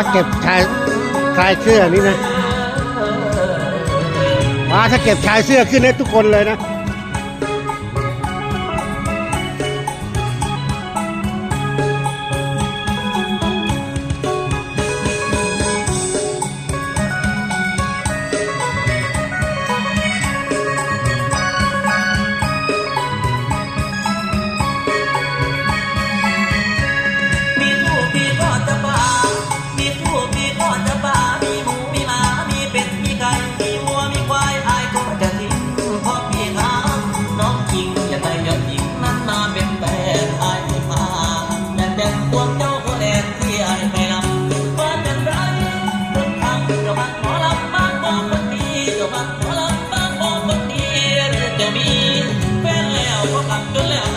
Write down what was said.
มาเก็บชายชายเสื้อนี่นะมาถ้าเก็บชายเสื้อขึ้นให้ทุกคนเลยนะ แล้วพอตัดจนแล้ว